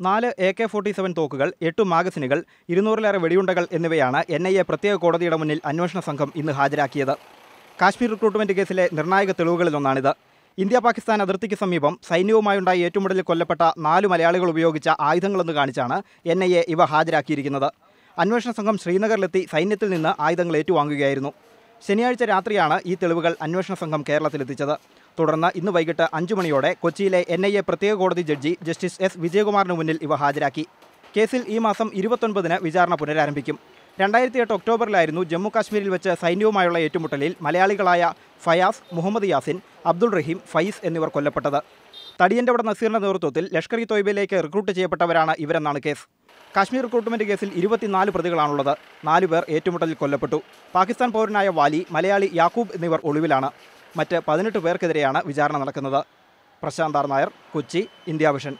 നാല് A K forty seven തോക്കുകൾ എട്ട് മാഗസിനുകൾ ഇരുന്നൂറിലേറെ വെടിയുണ്ടകൾ എന്നിവയാണ് എൻ ഐ എ പ്രത്യേക കോടതിയുടെ മുന്നിൽ അന്വേഷണ സംഘം ഇന്ന് ഹാജരാക്കിയത്. കാശ്മീർ റിക്രൂട്ട്മെന്റ് കേസിലെ നിർണായക തെളിവുകളിലൊന്നാണിത്. ഇന്ത്യ പാകിസ്ഥാൻ അതിർത്തിക്ക് സമീപം സൈന്യവുമായുണ്ടായ ഏറ്റുമുട്ടലിൽ കൊല്ലപ്പെട്ട നാല് മലയാളികൾ ഉപയോഗിച്ച ആയുധങ്ങളെന്ന് കാണിച്ചാണ് എൻ ഐ എ ഇവ ഹാജരാക്കിയിരിക്കുന്നത്. അന്വേഷണ സംഘം ശ്രീനഗറിലെത്തി സൈന്യത്തിൽ നിന്ന് ആയുധങ്ങൾ ഏറ്റുവാങ്ങുകയായിരുന്നു. ശനിയാഴ്ച രാത്രിയാണ് ഈ തെളിവുകൾ അന്വേഷണ സംഘം കേരളത്തിലെത്തിച്ചത്. തുടർന്ന് ഇന്ന് വൈകിട്ട് അഞ്ചു മണിയോടെ കൊച്ചിയിലെ എൻ ഐ എ പ്രത്യേക കോടതി ജഡ്ജി ജസ്റ്റിസ് എസ് വിജയകുമാറിന് മുന്നിൽ ഇവ ഹാജരാക്കി. കേസിൽ ഈ മാസം ഇരുപത്തൊൻപതിന് വിചാരണ പുനരാരംഭിക്കും. രണ്ടായിരത്തി എട്ട് ഒക്ടോബറിലായിരുന്നു ജമ്മു കാശ്മീരിൽ വെച്ച് സൈന്യവുമായുള്ള ഏറ്റുമുട്ടലിൽ മലയാളികളായ ഫയാസ് മുഹമ്മദ് യാസിൻ അബ്ദുൾ റഹീം ഫൈസ് എന്നിവർ കൊല്ലപ്പെട്ടത്. തടിയന്റെവിടെ നസീറിന്റെ നേതൃത്വത്തിൽ ലഷ്കർ ഇ തൊയ്ബയിലേക്ക് റിക്രൂട്ട് ചെയ്യപ്പെട്ടവരാണ് ഇവരെന്നാണ് കേസ്. കാശ്മീർ റിക്രൂട്ട്മെന്റ് കേസിൽ ഇരുപത്തിനാല് പ്രതികളാണുള്ളത്. നാലു പേർ ഏറ്റുമുട്ടലിൽ കൊല്ലപ്പെട്ടു. പാകിസ്ഥാൻ പൗരനായ വാലി മലയാളി യാക്കൂബ് എന്നിവർ ഒളിവിലാണ്. മറ്റ് പതിനെട്ട് പേർക്കെതിരെയാണ് വിചാരണ നടക്കുന്നത്. Prashanth Nair Kochi India vision.